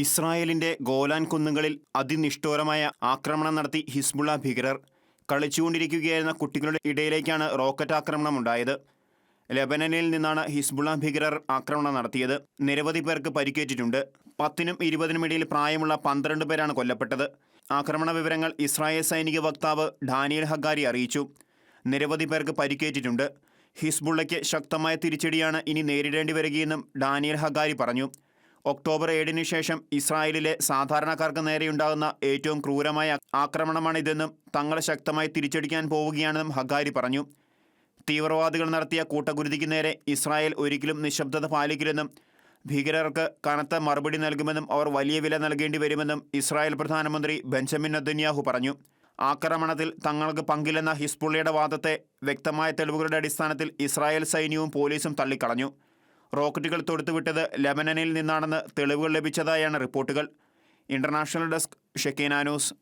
ഇസ്രായേലിന്റെ ഗോലാൻ കുന്നുകളിൽ അതിനിഷ്ഠൂരമായ ആക്രമണം നടത്തി ഹിസ്ബുള്ള ഭീകരർ കളിച്ചുകൊണ്ടിരിക്കുകയായിരുന്ന കുട്ടികളുടെ ഇടയിലേക്കാണ് റോക്കറ്റ് ആക്രമണം ഉണ്ടായത് ലെബനനിൽ നിന്നാണ് ഹിസ്ബുള്ള ഭീകരർ ആക്രമണം നടത്തിയത്. നിരവധി പേർക്ക് പരിക്കേറ്റിട്ടുണ്ട്. പത്തിനും ഇരുപതിനും ഇടയിൽ പ്രായമുള്ള പന്ത്രണ്ട് പേരാണ് കൊല്ലപ്പെട്ടത്. ആക്രമണ വിവരങ്ങൾ ഇസ്രായേൽ സൈനിക വക്താവ് ഡാനിയൽ ഹഗാരി അറിയിച്ചു. നിരവധി പേർക്ക് പരിക്കേറ്റിട്ടുണ്ട്. ഹിസ്ബുള്ളയ്ക്ക് ശക്തമായ തിരിച്ചടിയാണ് ഇനി നേരിടേണ്ടി വരികയെന്നും ഡാനിയൽ ഹഗാരി പറഞ്ഞു. ഒക്ടോബർ ഏഴിന് ശേഷം ഇസ്രായേലിലെ സാധാരണക്കാർക്ക് നേരെയുണ്ടാകുന്ന ഏറ്റവും ക്രൂരമായ ആക്രമണമാണിതെന്നും തങ്ങളെ ശക്തമായി തിരിച്ചടിക്കാൻ പോവുകയാണെന്നും ഹഗാരി പറഞ്ഞു. തീവ്രവാദികൾ നടത്തിയ കൂട്ടകുരുതിക്ക് നേരെ ഇസ്രായേൽ ഒരിക്കലും നിശബ്ദത പാലിക്കില്ലെന്നും ഭീകരർക്ക് കനത്ത മറുപടി നൽകുമെന്നും അവർ വലിയ വില നൽകേണ്ടി വരുമെന്നും ഇസ്രായേൽ പ്രധാനമന്ത്രി ബെഞ്ചമിൻ നെതന്യാഹു പറഞ്ഞു. ആക്രമണത്തിൽ തങ്ങൾക്ക് പങ്കില്ലെന്ന ഹിസ്ബുള്ളയുടെ വാദത്തെ വ്യക്തമായ തെളിവുകളുടെ അടിസ്ഥാനത്തിൽ ഇസ്രായേൽ സൈന്യവും പോലീസും തള്ളിക്കളഞ്ഞു. റോക്കറ്റുകൾ തൊടുത്തുവിട്ടത് ലെബനനിൽ നിന്നാണെന്ന് തെളിവുകൾ ലഭിച്ചതായാണ് റിപ്പോർട്ടുകൾ. International desk Shekina news.